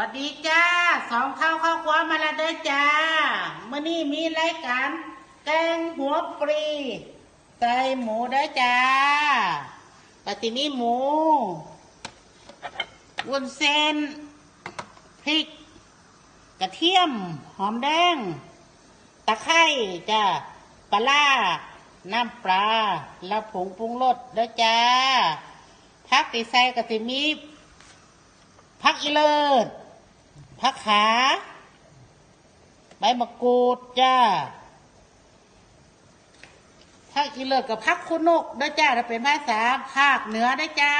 วัสดีจ้าสองข้าวข้าวคว้ามาแล้วเด้อจ้าเมื่อนี้มีรายการแกงหัวปรีใส่หมูเด้อจ้าปฏิมีหมูวุ้นเส้นพริก กระเทียม หอมแดง ตะไคร้จ้าปลาร้าน้ำปลาแล้วผงปรุงรสเด้อจ้าพักติใส่กะติมีพักอีเลิศ พักขา ใบมะกรูดจ้าพักอีเลิศกับพักคุนกเด้อจ้าถ้าเป็นภาษาภาคเหนือได้อจ้า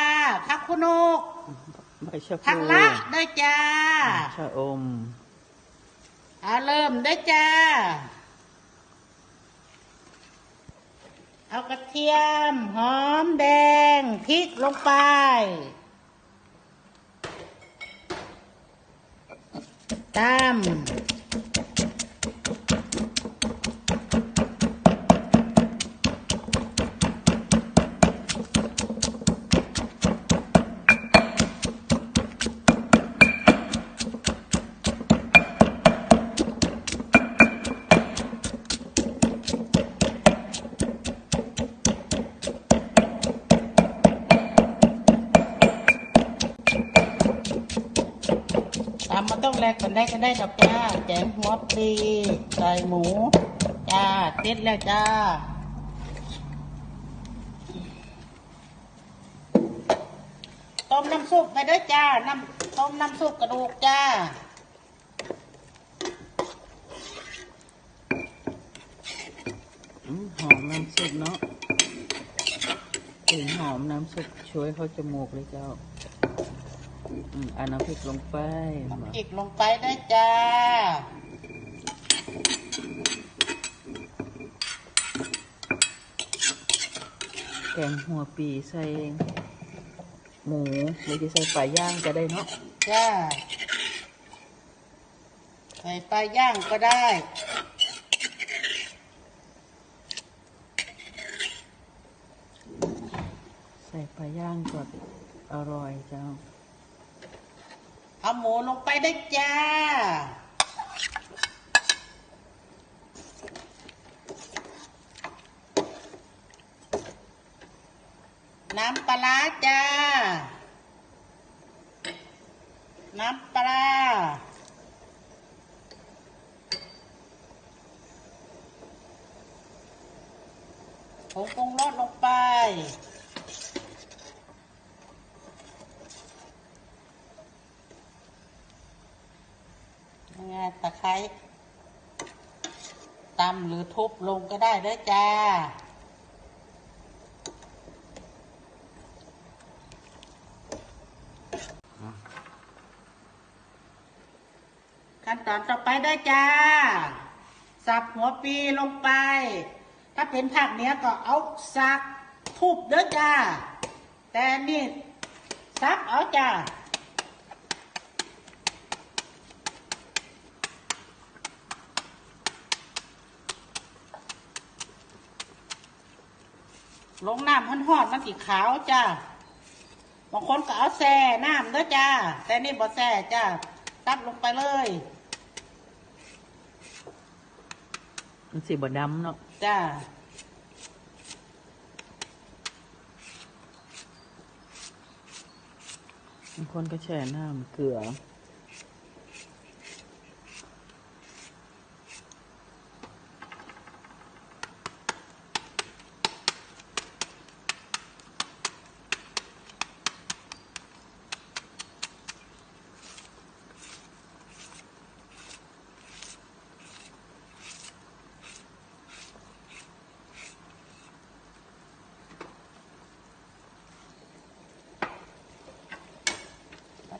พักคุนกใบชะพพักลูละได้อจ้าชะอมเอาเริ่มได้อจ้า เอากระเทียม หอมแดงพริกลงไป ต ต้องแลกกันได้ก็ได้ดอกจ้าแกงหัวปลีใส่หมู จ้าเสร็จแล้วจ้าต้มน้ำซุปไปเด้วยจ้า น้ำต้มน้ำซุปกระดูกจ้าหอมน้ำซุปเนาะกลิ่นหอมน้ำซุปช่วยเขาจมูกเลยเจ้า อืมเอันน้ำพริกลงไปมาอีกลงไปได้วยจ้า แกงหัวปีใส่หมูหรือจะใส่ปลาย่างก็ได้เนาะจ้า ใส่ปลาย่างก็ได้ ใส่ปลาย่างก็อร่อยเจ้า เอาหมูลงไปได้จ้า น้ำปลาจ้า น้ำปลาผงปรุงรสลงไป ยังไงตะไคร้ ตำหรือทุบลงก็ได้เด้อจ้า ขั้นตอนต่อไปได้จ้า สับหัวปีลงไป ถ้าเป็นภาคเหนี้ยก็เอาสักทุบเด้อจ้า แต่นี่สับเอาจ้า ลงน้ำพันหอดมันสีขาวจ้าบางคนก็เอาแซ่น้ำเด้อจ้า แต่นี่บ่แซ่จ้าตัดลงไปเลยมันสีบดำเนาะจ้าบางคนก็แช่น้ำเกลือ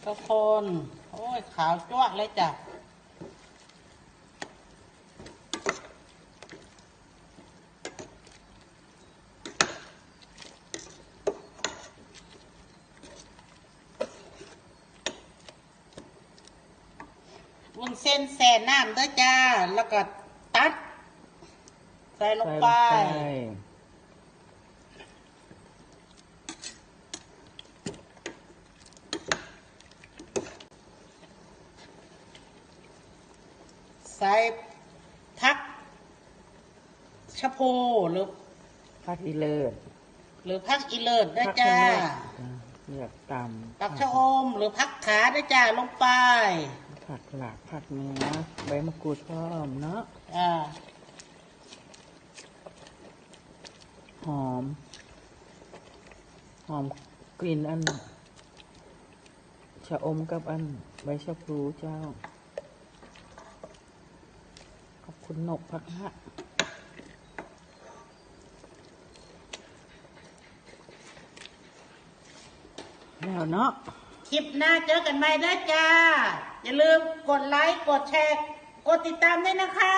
แล้วก็คน โอ้ย ขาวจ้วะเลยจ้ะวุ้นเส้นแส่น้ำด้อจ้า แล้วก็ตัด ใส่ลงใส่ลงไป ไปใส่พักชะพูหรือผักอีเลิศหรือพักอีเลิศได้ผักจ้าชะโนดจ้ะเลือกตำผักชะอมหรือพักขาได้จ้าลงไป ผักหลากผักเนื้อใบมะกรูดพร้อมเนาะอ่าหอม หอมกลิ่นอันชะอมกับอันใบชะพลูเจ้าขอบ คุณนกพักฮะแล้วเนาะ คลิปหน้าเจอกันใหม่นะจ้า อย่าลืมกดไลค์ กดแชร์ กดติดตามด้วยนะคะ